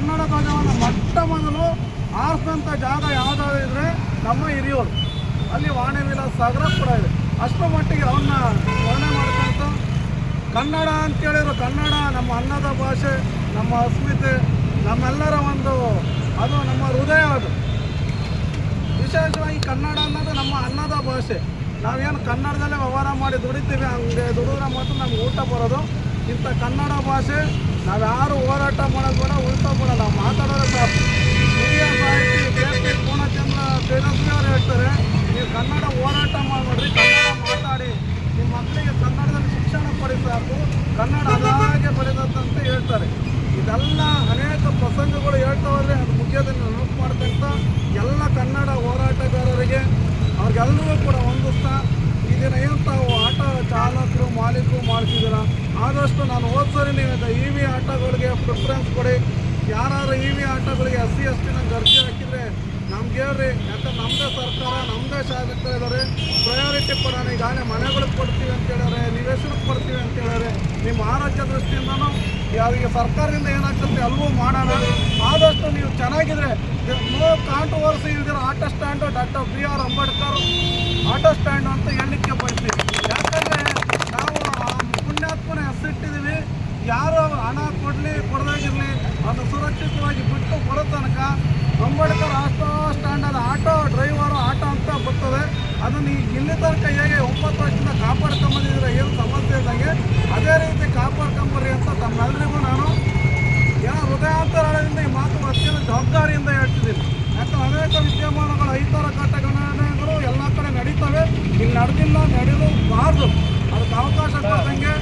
ಕನ್ನಡ ಧ್ವಜವನ್ನು ಮೊಟ್ಟ ಮೊದಲು ಆರಿಸಿದಂಥ ಜಾಗ ಯಾವುದಾದ್ರು ಇದ್ದರೆ ನಮ್ಮ ಹಿರಿಯೂರು. ಅಲ್ಲಿ ವಾಣಿ ವಿಲಾಸ ಸಾಗರ ಕೂಡ ಇದೆ. ಅಷ್ಟರ ಮಟ್ಟಿಗೆ ಅವನ್ನ ವರ್ಣನೆ ಮಾಡ್ಕೊಂತ ಕನ್ನಡ ಅಂತೇಳಿರೋ ಕನ್ನಡ, ನಮ್ಮ ಅನ್ನದ ಭಾಷೆ, ನಮ್ಮ ಅಸ್ಮಿತೆ, ನಮ್ಮೆಲ್ಲರ ಒಂದು ಅದು ನಮ್ಮ ಹೃದಯ ಅದು. ವಿಶೇಷವಾಗಿ ಕನ್ನಡ ಅನ್ನೋದು ನಮ್ಮ ಅನ್ನದ ಭಾಷೆ. ನಾವೇನು ಕನ್ನಡದಲ್ಲೇ ವ್ಯವಹಾರ ಮಾಡಿ ದುಡಿತೀವಿ, ಹಂಗೆ ದುಡಿದ್ರೆ ಮಾತ್ರ ನಮ್ಗೆ ಊಟ ಬರೋದು. ಇಂಥ ಕನ್ನಡ ಭಾಷೆ ನಾವು ಯಾರು ಹೋರಾಟ ಮಾಡೋದು ಕೂಡ ಉಲ್ಟಾ ಕೂಡ ನಾವು ಮಾತಾಡೋದು ಸಾಕು. ಹಿರಿಯ ಸಾಹಿತಿ ಕೆ ಪೂರ್ಣಚಂದ್ರ ತೇಜಸ್ವಿ ಹೇಳ್ತಾರೆ, ನೀವು ಕನ್ನಡ ಹೋರಾಟ ಮಾಡಿಬಿಡ್ರಿ, ಕನ್ನಡ ಮಾತಾಡಿ. ನಿಮ್ಮ ಮಕ್ಕಳಿಗೆ ಕನ್ನಡದಲ್ಲಿ ಶಿಕ್ಷಣ ಕೊಡಿ ಸಾಕು. ಕನ್ನಡ ಅದಾಗೆ ಬರೆದಂತ ಹೇಳ್ತಾರೆ. ಇದೆಲ್ಲ ಅನೇಕ ಪ್ರಸಂಗಗಳು ಹೇಳ್ತಾವ್ರೆ ಅದು ಮುಖ್ಯದಲ್ಲಿ ನೆನಪು ಮಾಡ್ತಂತ ಎಲ್ಲ ಕನ್ನಡ ಹೋರಾಟಗಾರರಿಗೆ ಅವ್ರಿಗೆಲ್ಲರೂ ಕೂಡ ಹೊಂದಿಸ್ತಾ ಈ ದಿನ ಏನು ಆಟೋ ಚಾಲಕರು, ಮಾಲೀಕರು ಮಾಡ್ತಿದ್ದೀರ? ಆದಷ್ಟು ನಾನು ಓದ್ಸರಿ ಸರಿ ನೀವು ಇ ವಿ ಆಟೋಗಳಿಗೆ ಪ್ರಿಫರೆನ್ಸ್ ಕೊಡಿ. ಯಾರು ಇ ವಿ ಆಟೋಗಳಿಗೆ ಎಸ್ ಸಿ ಎಸ್ ಟಿನ ಅರ್ಜಿ ಹಾಕಿದರೆ ನಮ್ಗೆ ಹೇಳ್ರಿ, ಯಾಕಂದ್ರೆ ನಮ್ಮದೇ ಸರ್ಕಾರ ನಮ್ಮದೇ ಶಾಸಕರು ಇದ್ದಾರೆ ಪ್ರಯಾರಿಟಿ ಕೊಡೋಣ ಈಗಾಗಲೇ ಮನೆಗಳಿಗೆ ಕೊಡ್ತೀವಿ ಅಂತ ಹೇಳಿದ್ರೆ ನಿವೇಶನಕ್ಕೆ ಕೊಡ್ತೀವಿ ಅಂತ ಹೇಳಿದ್ರೆ ನಿಮ್ಮ ಆರೋಗ್ಯ ದೃಷ್ಟಿಯಿಂದನೂ ಯಾರಿಗೆ ಸರ್ಕಾರದಿಂದ ಏನಾಗ್ತದೆ ಅಲ್ವೂ ಮಾಡೋಣ. ಆದಷ್ಟು ನೀವು ಚೆನ್ನಾಗಿದ್ರೆ ನೋ ಕಾಂಟ್ರವರ್ಸಿ ಇಲ್ದಿರೋ auto stand doctor B R Ambedkar auto stand ಅಂತ ಹೇಳಲಿಕ್ಕೆ ಬಯಸ್ತೀವಿ ತನಕ ಅಂಬೇಡ್ಕರ್ ಆಟೋ ಸ್ಟ್ಯಾಂಡಲ್ಲಿ ಆಟೋ ಡ್ರೈವರು ಆಟೋ ಅಂತ ಬರ್ತದೆ. ಅದನ್ನು ಇಲ್ಲಿ ತನಕ ಹೇಗೆ ಒಂಬತ್ತು ವರ್ಷದಿಂದ ಕಾಪಾಡ್ಕೊಂಬಂದಿದ್ರೆ ಏನು ಸಮಸ್ಯೆ ಇದ್ದಂಗೆ ಅದೇ ರೀತಿ ಕಾಪಾಡ್ಕೊಂಬರ್ರಿ ಅಂತ ತಮ್ಮೆಲ್ಲರಿಗೂ ನಾನು ಏನೋ ಹೃದಯಾಂತರದಿಂದ ಈ ಮಾತು ಅತ್ಯಂತ ಜವಾಬ್ದಾರಿಯಿಂದ ಹೇಳ್ತಿದ್ದೀನಿ ಯಾಕಂದ್ರೆ ಅನೇಕ ವಿದ್ಯಮಾನಗಳು ಐತರ ಘಟನೆಗಳು ಎಲ್ಲ ಕಡೆ ನಡೀತವೆ ಇಲ್ಲಿ ನಡೆದಿಲ್ಲ ನಡೆಯಲೂಬಾರ್ದು ಅದಕ್ಕೆ ಅವಕಾಶ ಕೊಟ್ಟಂಗೆ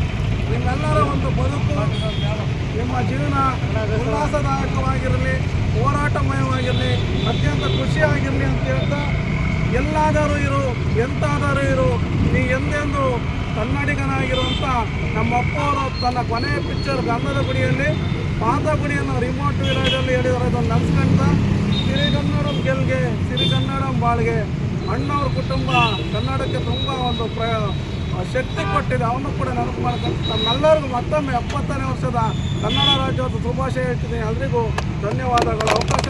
ನಿಮ್ಮೆಲ್ಲರ ಒಂದು ಬದುಕು ನಿಮ್ಮ ಜೀವನ ಉಲ್ಲಾಸದಾಯಕವಾಗಿರಲಿ, ಹೋರಾಟಮಯವಾಗಿರಲಿ, ಅತ್ಯಂತ ಖುಷಿಯಾಗಿರಲಿ ಅಂತ ಹೇಳ್ತಾ, ಎಲ್ಲಾದರೂ ಇರು, ಎಂತಾದರೂ ಇರು, ನೀ ಎಂದೆಂದು ಕನ್ನಡಿಗನಾಗಿರುವಂಥ ನಮ್ಮ ಅವರು ತನ್ನ ಕೊನೆಯ ಪಿಕ್ಚರ್ ಗಂಧದ ಗುಡಿಯಲ್ಲಿ ಪಾತ ಗುಡಿಯನ್ನು ರಿಮೋಟ್ ವಿಲೇಜಲ್ಲಿ ಹೇಳಿದರೆ ಅದನ್ನು ನೆನೆಸ್ಕೊಳ್ತಾ ಸಿರಿಗನ್ನಡಂ ಗೆಲ್ಗೆ, ಸಿರಿಗನ್ನಡಂ ಬಾಳ್ಗೆ, ಅಣ್ಣವ್ರ ಕುಟುಂಬ ಕನ್ನಡಕ್ಕೆ ತುಂಬ ಒಂದು ಪ್ರ ಶಕ್ತಿ ಕೊಟ್ಟಿದೆ. ಅವನು ಕೂಡ ನೆನಪು ಮಾಡ್ಕೊಂಡು ನಮ್ಮೆಲ್ಲರಿಗೂ ಮತ್ತೊಮ್ಮೆ ಎಪ್ಪತ್ತನೇ ವರ್ಷದ ಕನ್ನಡ ರಾಜ್ಯೋತ್ಸವ ಶುಭಾಶಯ ಹೇಳ್ತೀನಿ. ಎಲ್ರಿಗೂ ಧನ್ಯವಾದಗಳು. ಅವಕಾಶ